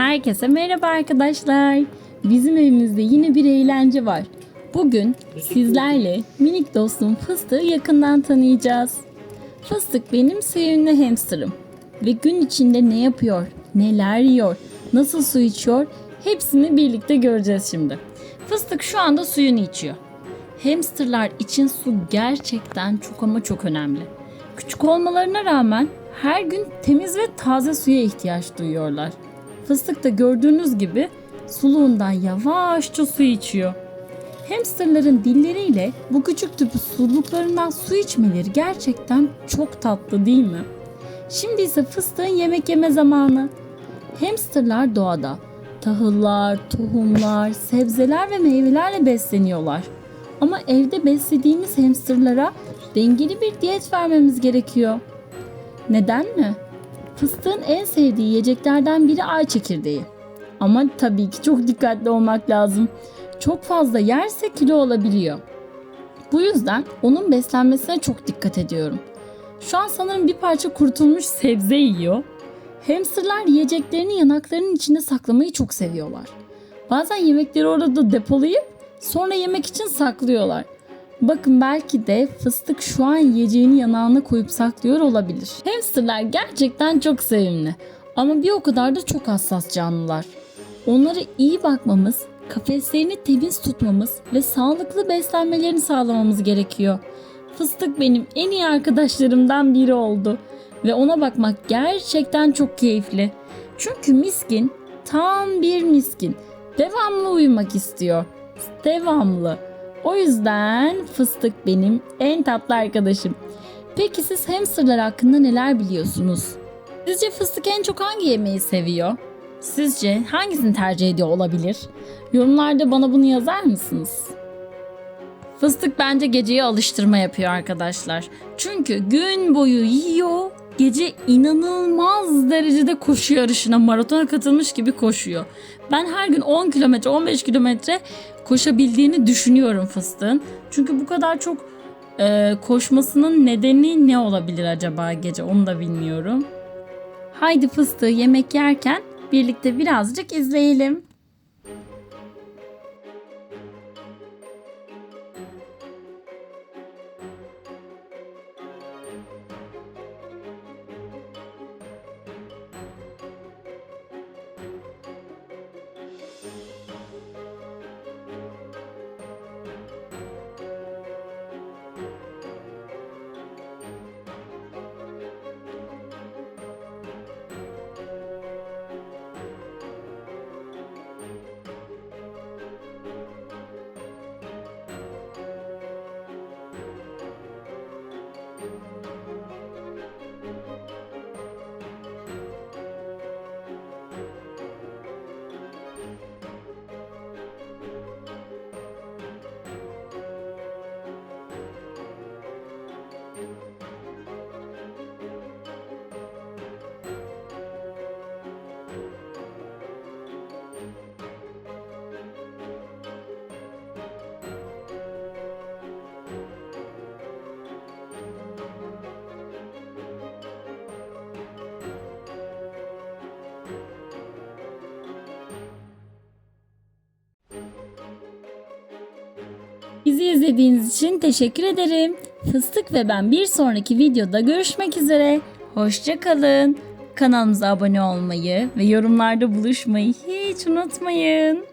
Herkese merhaba arkadaşlar. Bizim evimizde yine bir eğlence var. Bugün sizlerle minik dostum Fıstık'ı yakından tanıyacağız. Fıstık benim sevimli hamsterım. Ve gün içinde ne yapıyor, neler yiyor, nasıl su içiyor hepsini birlikte göreceğiz şimdi. Fıstık şu anda suyunu içiyor. Hamsterlar için su gerçekten çok ama çok önemli. Küçük olmalarına rağmen her gün temiz ve taze suya ihtiyaç duyuyorlar. Fıstık da gördüğünüz gibi suluğundan yavaşça su içiyor. Hamsterların dilleriyle bu küçük tüpü suluklarından su içmeleri gerçekten çok tatlı değil mi? Şimdi ise fıstığın yemek yeme zamanı. Hamsterlar doğada tahıllar, tohumlar, sebzeler ve meyvelerle besleniyorlar. Ama evde beslediğimiz hamsterlara dengeli bir diyet vermemiz gerekiyor. Neden mi? Fıstığın en sevdiği yiyeceklerden biri ay çekirdeği. Ama tabii ki çok dikkatli olmak lazım. Çok fazla yerse kilo olabiliyor. Bu yüzden onun beslenmesine çok dikkat ediyorum. Şu an sanırım bir parça kurutulmuş sebze yiyor. Hamsterlar yiyeceklerini yanaklarının içinde saklamayı çok seviyorlar. Bazen yemekleri orada depolayıp sonra yemek için saklıyorlar. Bakın belki de fıstık şu an yiyeceğini yanağına koyup saklıyor olabilir. Hamsterlar gerçekten çok sevimli ama bir o kadar da çok hassas canlılar. Onlara iyi bakmamız, kafeslerini temiz tutmamız ve sağlıklı beslenmelerini sağlamamız gerekiyor. Fıstık benim en iyi arkadaşlarımdan biri oldu ve ona bakmak gerçekten çok keyifli. Çünkü miskin tam bir miskin. Devamlı uyumak istiyor. Devamlı. O yüzden fıstık benim en tatlı arkadaşım. Peki siz hamsterlar hakkında neler biliyorsunuz? Sizce fıstık en çok hangi yemeği seviyor? Sizce hangisini tercih ediyor olabilir? Yorumlarda bana bunu yazar mısınız? Fıstık bence geceye alıştırma yapıyor arkadaşlar. Çünkü gün boyu yiyor, gece inanılmaz derecede koşu yarışına maratona katılmış gibi koşuyor. Ben her gün 10 kilometre 15 kilometre koşabildiğini düşünüyorum fıstığın. Çünkü bu kadar çok e, koşmasının nedeni ne olabilir acaba gece onu da bilmiyorum. Haydi fıstığı yemek yerken birlikte birazcık izleyelim. Bizi izlediğiniz için teşekkür ederim. Fıstık ve ben bir sonraki videoda görüşmek üzere. Hoşçakalın. Kanalımıza abone olmayı ve yorumlarda buluşmayı hiç unutmayın.